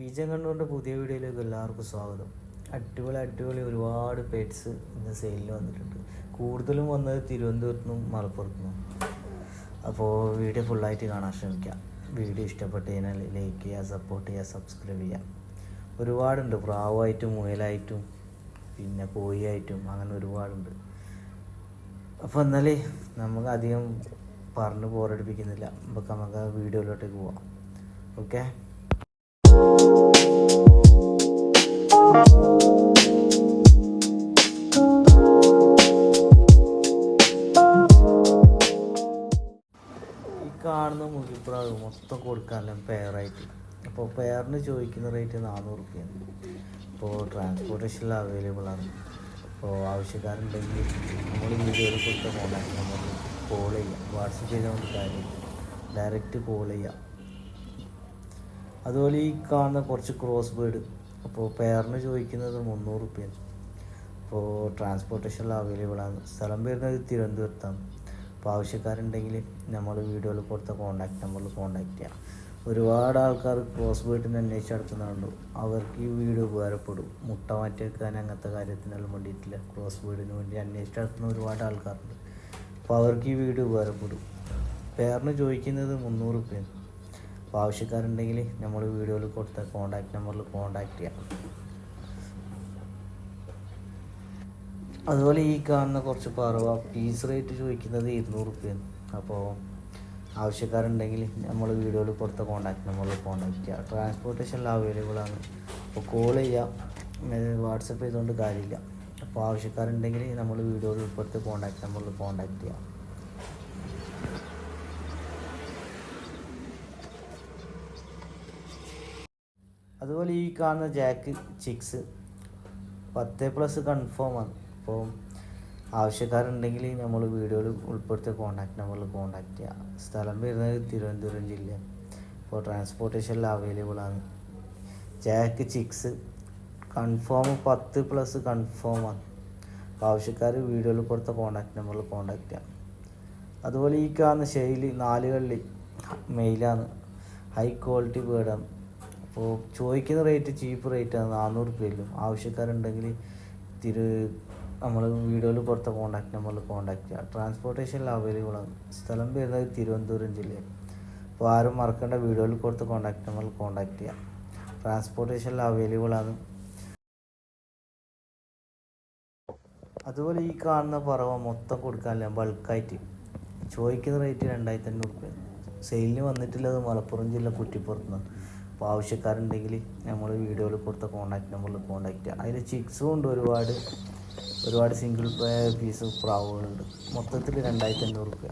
Pigeon കണ്ടുകൊണ്ട് പുതിയ വീഡിയോയിലേക്ക് എല്ലാവർക്കും സ്വാഗതം. അടിപൊളി അടിപൊളി ഒരുപാട് പെറ്റ്സ് ഇന്ന് സെയിലിൽ വന്നിട്ടുണ്ട്. കൂടുതലും വന്നത് തിരുവനന്തപുരത്തു നിന്നും നിന്നും അപ്പോൾ വീഡിയോ ഫുള്ളായിട്ട് കാണാൻ ശ്രമിക്കാം. വീഡിയോ ഇഷ്ടപ്പെട്ട് കഴിഞ്ഞാൽ ലൈക്ക് ചെയ്യുക സപ്പോർട്ട് ചെയ്യുക സബ്സ്ക്രൈബ് ചെയ്യുക. ഒരുപാടുണ്ട്. പ്രാവായിട്ടും മുയലായിട്ടും പിന്നെ കോഴിയായിട്ടും അങ്ങനെ ഒരുപാടുണ്ട്. അപ്പോൾ എന്നാലേ നമുക്ക് അധികം പറഞ്ഞ് ബോറടിപ്പിക്കുന്നില്ല അപ്പോൾ നമുക്ക് വീഡിയോയിലോട്ടേക്ക് പോവാം. ഓക്കെ കാണുന്ന മുഖിപ്രാവ് മൊത്തം കൊടുക്കാനല്ല പെയറായിട്ട് അപ്പോൾ പെയറിന് ചോദിക്കുന്ന റേറ്റ് നാനൂറ് റുപ്യാണ് അപ്പോൾ ട്രാൻസ്പോർട്ടേഷനിൽ അവൈലബിൾ ആണ്. അപ്പോൾ ആവശ്യക്കാരുണ്ടെങ്കിൽ നമ്മൾ വീഡിയോയിൽ കൊടുത്ത കോൺടാക്ട് നമ്പറിൽ കോൾ ചെയ്യാം. വാട്സപ്പ് ചെയ്തുകൊണ്ട് കാര്യം ഡയറക്റ്റ് കോൾ ചെയ്യാം. അതുപോലെ ഈ കാണുന്ന കുറച്ച് ക്രോസ് ബേർഡ് അപ്പോൾ പെയറിന് ചോദിക്കുന്നത് മുന്നൂറ് റുപ്യാണ് അപ്പോൾ ട്രാൻസ്പോർട്ടേഷനിൽ അവൈലബിൾ ആണ്. സ്ഥലം വരുന്നത് തിരുവനന്തപുരത്താണ്. അപ്പോൾ ആവശ്യക്കാരുണ്ടെങ്കിൽ നമ്മൾ വീഡിയോയിൽ കൊടുത്ത കോൺടാക്ട് നമ്പറിൽ കോൺടാക്ട് ചെയ്യാം. ഒരുപാട് ആൾക്കാർ ക്രോസ് ബേർഡിന് അന്വേഷിച്ച് നടത്തുന്നുണ്ട്. അവർക്ക് ഈ വീഡിയോ ഉപകാരപ്പെടും. മുട്ട മാറ്റിയെടുക്കാൻ അങ്ങനത്തെ കാര്യത്തിനെല്ലാം വേണ്ടിയിട്ടില്ല. ക്രോസ് ബേർഡിന് വേണ്ടി അന്വേഷിച്ച് നടത്തുന്ന ഒരുപാട് ആൾക്കാരുണ്ട്. അപ്പോൾ അവർക്ക് ഈ വീഡിയോ ഉപകാരപ്പെടും. പേരിന് ചോദിക്കുന്നത് മുന്നൂറ് റുപ്യാണ് അപ്പോൾ ആവശ്യക്കാരുണ്ടെങ്കിൽ നമ്മൾ വീഡിയോയിൽ കൊടുത്ത കോൺടാക്റ്റ് നമ്പറിൽ കോൺടാക്റ്റ് ചെയ്യാം. അതുപോലെ ഈ കാണുന്ന കുറച്ച് പറവ പീസ് റേറ്റ് ചോദിക്കുന്നത് ഇരുന്നൂറ് റുപ്യാണ് അപ്പോൾ ആവശ്യക്കാരുണ്ടെങ്കിൽ നമ്മൾ വീഡിയോയിൽ കൊടുത്ത കോൺടാക്റ്റ് നമ്പറിൽ കോൺടാക്റ്റ് ചെയ്യുക ട്രാൻസ്പോർട്ടേഷനിൽ അവൈലബിൾ ആണ്. അപ്പോൾ കോൾ ചെയ്യാം. വാട്സപ്പ് ചെയ്തുകൊണ്ട് കാര്യമില്ല. അപ്പോൾ ആവശ്യക്കാരുണ്ടെങ്കിൽ നമ്മൾ വീഡിയോയിൽ ഉൾപ്പെടുത്തി കോൺടാക്റ്റ് നമ്പറിൽ കോൺടാക്റ്റ് ചെയ്യാം. അതുപോലെ ഈ കാണുന്ന ജാക്ക് ചിക്സ് പത്ത് പ്ലസ് ആണ്. അപ്പോൾ ആവശ്യക്കാരുണ്ടെങ്കിൽ നമ്മൾ വീഡിയോയിൽ ഉൾപ്പെടുത്തിയ കോൺടാക്ട് നമ്പറിൽ കോൺടാക്ട് ചെയ്യുക സ്ഥലം വരുന്നത് തിരുവനന്തപുരം ജില്ല. അപ്പോൾ ട്രാൻസ്പോർട്ടേഷനിൽ അവൈലബിൾ ആണ്. ജാക്ക് ചിക്സ് കൺഫേം പത്ത് പ്ലസ് ആണ്. അപ്പോൾ ആവശ്യക്കാർ വീഡിയോയിൽ കൊടുത്ത കോൺടാക്ട് നമ്പറിൽ കോൺടാക്ട് ചെയ്യാം. അതുപോലെ ഈ കാണുന്ന ശൈലി നാലുകളിൽ മെയിലാണ് ഹൈ ക്വാളിറ്റി ബേർഡാണ് അപ്പോൾ ചോദിക്കുന്ന റേറ്റ് ചീപ്പ് റേറ്റാണ് നാനൂറ് റുപ്യയിലും ആവശ്യക്കാരുണ്ടെങ്കിൽ തിരു നമ്മൾ വീഡിയോയിൽ കൊടുത്ത കോൺടാക്ട് നമ്പറിൽ കോൺടാക്ട് ചെയ്യുക ട്രാൻസ്പോർട്ടേഷനിൽ അവൈലബിൾ ആണ്. സ്ഥലം വരുന്നത് തിരുവനന്തപുരം ജില്ലയിൽ. അപ്പോൾ ആരും മറക്കേണ്ട. വീഡിയോയിൽ കൊടുത്ത കോൺടാക്ട് നമ്പറിൽ കോൺടാക്ട് ചെയ്യാം. ട്രാൻസ്പോർട്ടേഷനിൽ അവൈലബിൾ ആണ്. അതുപോലെ ഈ കാണുന്ന പറവ മൊത്തം കൊടുക്കാനില്ല. ബൾക്കായിട്ട് ചോദിക്കുന്ന റേറ്റ് രണ്ടായിരത്തി അഞ്ഞൂറ് റുപ്യ സെയിലിന് അത് മലപ്പുറം ജില്ല കുറ്റിപ്പുറത്തുനിന്ന് അപ്പോൾ ആവശ്യക്കാരുണ്ടെങ്കിൽ നമ്മൾ വീഡിയോയിൽ കൊടുത്ത കോൺടാക്ട് നമ്പറിൽ കോൺടാക്ട് ചെയ്യുക അതിൽ ചിക്സും ഉണ്ട് ഒരുപാട്. ഒരുപാട് സിംഗിൾ പീസ് പ്രാവുകളുണ്ട്. മൊത്തത്തിൽ രണ്ടായിരത്തി അഞ്ഞൂറ് റുപ്യ.